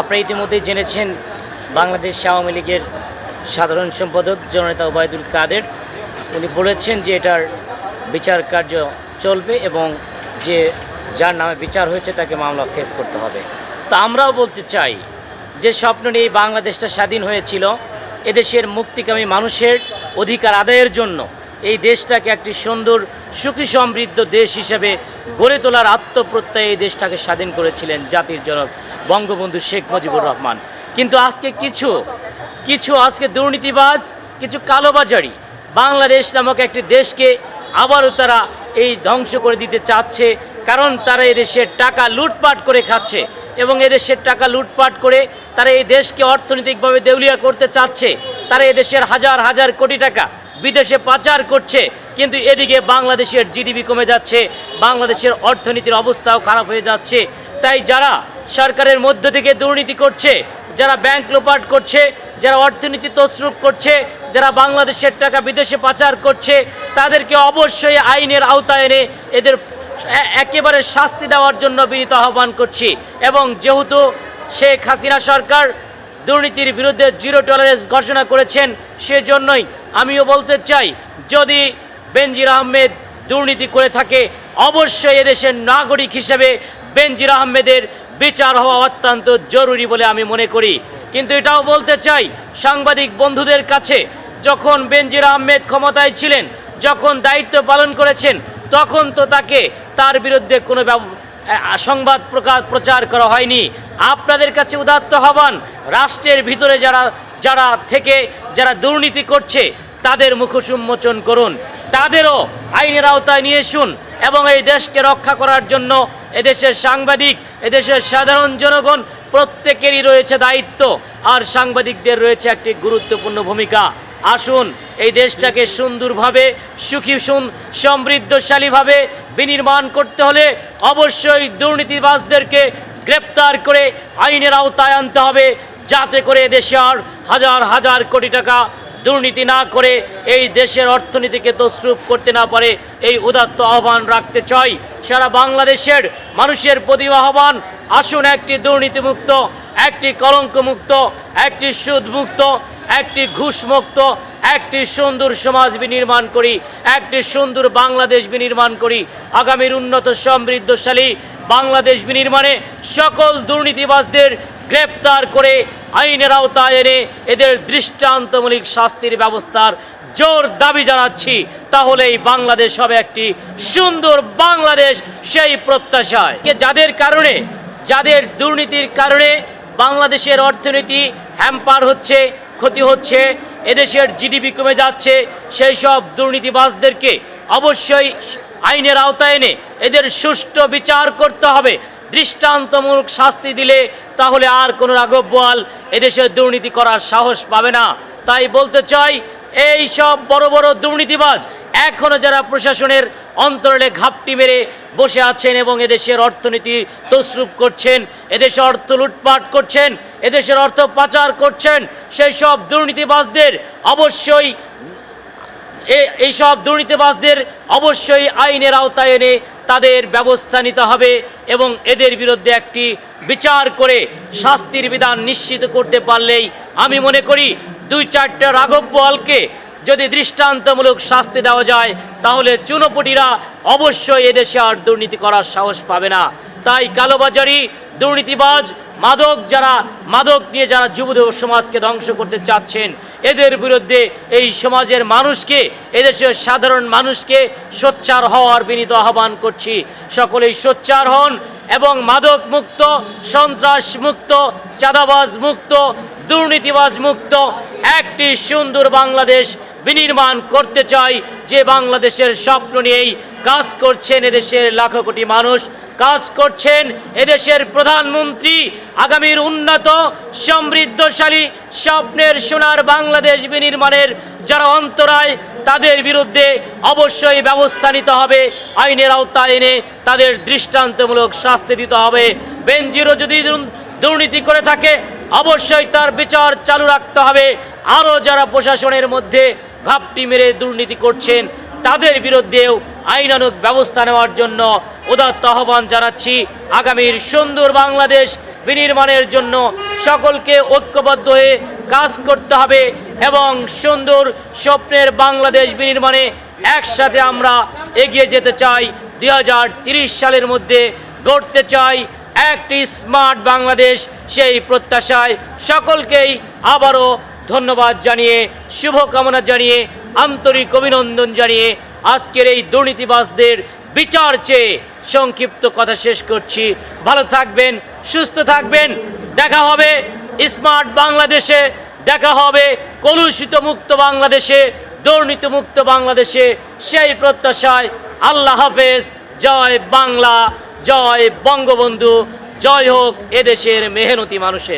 আপনারা ইতিমধ্যেই জেনেছেন বাংলাদেশ আওয়ামী লীগের সাধারণ সম্পাদক জননেতা ওবায়দুল কাদের। উনি বলেছেন যে এটার বিচার কার্য চলবে এবং যে যার নামে বিচার হয়েছে তাকে মামলা ফেস করতে হবে। তো আমরাও বলতে চাই যে স্বপ্ন নিয়ে বাংলাদেশটা স্বাধীন হয়েছিল, এদেশের মুক্তিকামী মানুষের অধিকার আদায়ের জন্য এই দেশটাকে একটি সুন্দর সুখী সমৃদ্ধ দেশ হিসেবে গড়ে তোলার আত্মপ্রত্যয়ে এই দেশটাকে স্বাধীন করেছিলেন জাতির জনক বঙ্গবন্ধু শেখ মুজিবুর রহমান। কিন্তু আজকে কিছু কিছু আজকে দুর্নীতিবাজ, কিছু কালোবাজারি, বাংলাদেশ নামক একটি দেশকে আবারও তারা এই ধ্বংস করে দিতে চাচ্ছে, কারণ তারা এদেশের টাকা লুটপাট করে খাচ্ছে এবং এদেশের টাকা লুটপাট করে তারা এই দেশকে অর্থনৈতিকভাবে দেউলিয়া করতে চাচ্ছে। তারা এদেশের হাজার হাজার কোটি টাকা বিদেশে পাচার করছে, কিন্তু এদিকে বাংলাদেশের জিডিপি কমে যাচ্ছে, বাংলাদেশের অর্থনীতির অবস্থাও খারাপ হয়ে যাচ্ছে। তাই যারা সরকারের মধ্য থেকে দুর্নীতি করছে, যারা ব্যাংক লোপাট করছে, যারা অর্থনীতি তসরুপ করছে, যারা বাংলাদেশের টাকা বিদেশে পাচার করছে, তাদেরকে অবশ্যই আইনের আওতায় এনে এদের একেবারে শাস্তি দেওয়ার জন্য বিনীত আহ্বান করছি। এবং যেহেতু শেখ হাসিনা সরকার দুর্নীতির বিরুদ্ধে জিরো টলারেন্স ঘোষণা করেছেন, সেজন্যই আমিও বলতে চাই, যদি বেনজির আহমেদ দুর্নীতি করে থাকে, অবশ্যই এদেশের নাগরিক হিসেবে বেনজির আহমেদের বিচার হওয়া অত্যন্ত জরুরি বলে আমি মনে করি। কিন্তু এটাও বলতে চাই, সাংবাদিক বন্ধুদের কাছে, যখন বেনজির আহমেদ ক্ষমতায় ছিলেন, যখন দায়িত্ব পালন করেছেন, তখন তো তাকে তার বিরুদ্ধে কোনো সংবাদ প্রকাশ প্রচার করা হয়নি। আপনাদের কাছে উদাত্ত হবান রাষ্ট্রের ভিতরে যারা যারা থেকে, যারা দুর্নীতি করছে, তাদের মুখোশ উন্মোচন করুন। তাদেরও আইনের আওতায় নিয়ে শুন এবং এই দেশকে রক্ষা করার জন্য এদেশের সাংবাদিক, এদেশের সাধারণ জনগণ প্রত্যেকেরই রয়েছে দায়িত্ব। আর সাংবাদিকদের রয়েছে একটি গুরুত্বপূর্ণ ভূমিকা। আসুন, এই দেশটাকে সুন্দরভাবে, সুখী, সুন, সমৃদ্ধশালীভাবে বিনির্মাণ করতে হলে অবশ্যই দুর্নীতিবাজদেরকে গ্রেপ্তার করে আইনের আওতায় আনতে হবে। যাতে করে দেশে আর হাজার হাজার কোটি টাকা দুর্নীতি না করে এই দেশের অর্থনীতিকে তসরূপ করতে না পারে, এই উদাত্ত আহ্বান রাখতে চাই। সারা বাংলাদেশের মানুষের প্রতি আহ্বান, আসুন একটি দুর্নীতিমুক্ত, একটি কলঙ্কমুক্ত, একটি সুদমুক্ত, একটি ঘুষমুক্ত, একটি সুন্দর সমাজ বিনির্মাণ করি, একটি সুন্দর বাংলাদেশ বিনির্মাণ করি। আগামীর উন্নত, সমৃদ্ধশালী বাংলাদেশ বিনির্মাণে সকল দুর্নীতিবাজদের গ্রেপ্তার করে আইনের আওতায় এনে এদের দৃষ্টান্তমূলক শাস্তির ব্যবস্থার জোর দাবি জানাচ্ছি, তাহলেই বাংলাদেশ হবে একটি সুন্দর বাংলাদেশ সেই প্রত্যাশায়। যাদের কারণে, যাদের দুর্নীতির কারণে বাংলাদেশের অর্থনীতি হ্যাম্পার হচ্ছে, ক্ষতি হচ্ছে, এদেশের জিডিপি কমে যাচ্ছে, সেই সব দুর্নীতিবাজদেরকে অবশ্যই আইনের আওতায় এনে এদের সুষ্ঠু বিচার করতে হবে। দৃষ্টান্তমূলক শাস্তি দিলে তাহলে আর কোনো রাঘব বোয়াল এদেশে দুর্নীতি করার সাহস পাবে না। তাই বলতে চাই, এই সব বড় বড় দুর্নীতিবাজ এখনও যারা প্রশাসনের অন্তরে ঘাপটি মেরে বসে আছেন এবং এদেশের অর্থনীতি তসরুপ করছেন, এদেশে অর্থ লুটপাট করছেন, এদেশের অর্থ পাচার করছেন, সেই সব দুর্নীতিবাজদের অবশ্যই এইসব দুর্নীতিবাজদের অবশ্যই আইনের আওতায় এনে তাদের ব্যবস্থা নিতে হবে এবং এদের বিরুদ্ধে একটি বিচার করে শাস্তির বিধান নিশ্চিত করতে পারলেই আমি মনে করি দুই চারটা রাঘব বলকে যদি দৃষ্টান্তমূলক শাস্তি দেওয়া যায়, তাহলে চুনোপটিরা অবশ্যই এদেশে আর দুর্নীতি করার সাহস পাবে না। তাই কালোবাজারি দুর্নীতিবাজ মাদক যারা, মাদক নিয়ে যারা যুবদেব সমাজকে ধ্বংস করতে চাচ্ছেন, এদের বিরুদ্ধে এই সমাজের মানুষকে, এদেশের সাধারণ মানুষকে সোচ্চার হওয়ার বিনীত আহ্বান করছি। সকলেই সোচ্চার হন এবং মাদক মুক্ত, সন্ত্রাস মুক্ত, চাঁদাবাজ মুক্ত, দুর্নীতিবাজ মুক্ত, একটি সুন্দর বাংলাদেশ বিনির্মাণ করতে চাই, যে বাংলাদেশের স্বপ্ন নিয়েই কাজ করছেন এদেশের লাখো কোটি মানুষ, কাজ করছেন এদেশের প্রধানমন্ত্রী, আগামীর উন্নত, সমৃদ্ধশালী, স্বপ্নের সোনার বাংলাদেশ বিনির্মাণের যারা অন্তরায়, তাদের বিরুদ্ধে অবশ্যই ব্যবস্থা নিতে হবে, আইনের আওতায় এনে তাদের দৃষ্টান্তমূলক শাস্তি দিতে হবে। বেঞ্জিরও যদি দুর্নীতি করে থাকে, অবশ্যই তার বিচার চালু রাখতে হবে। আরও যারা প্রশাসনের মধ্যে ঘাপটি মেরে দুর্নীতি করছেন তাদের বিরুদ্ধেও আইনানুগ ব্যবস্থা নেওয়ার জন্য উদাত্ত আহ্বান জানাচ্ছি। আগামীর সুন্দর বাংলাদেশ বিনির্মাণের জন্য সকলকে ঐক্যবদ্ধ হয়ে কাজ করতে হবে এবং সুন্দর স্বপ্নের বাংলাদেশ বিনির্মাণে একসাথে আমরা এগিয়ে যেতে চাই। দুই সালের মধ্যে গড়তে চাই একটি স্মার্ট বাংলাদেশ, সেই প্রত্যাশায় সকলকেই আবারও ধন্যবাদ জানিয়ে, শুভকামনা জানিয়ে আন্তরিক অভিনন্দন জানিয়ে আজকের এই দুর্নীতিবাসদের বিচার চেয়ে সংক্ষিপ্ত কথা শেষ করছি। ভালো থাকবেন, সুস্থ থাকবেন। দেখা হবে স্মার্ট বাংলাদেশে, দেখা হবে কলুষিত মুক্ত বাংলাদেশে দুর্নীতিমুক্ত বাংলাদেশে। সেই প্রত্যাশায় আল্লাহ হাফেজ। জয় বাংলা, জয় বঙ্গবন্ধু। জয় হোক এদেশের মেহনতি মানুষের।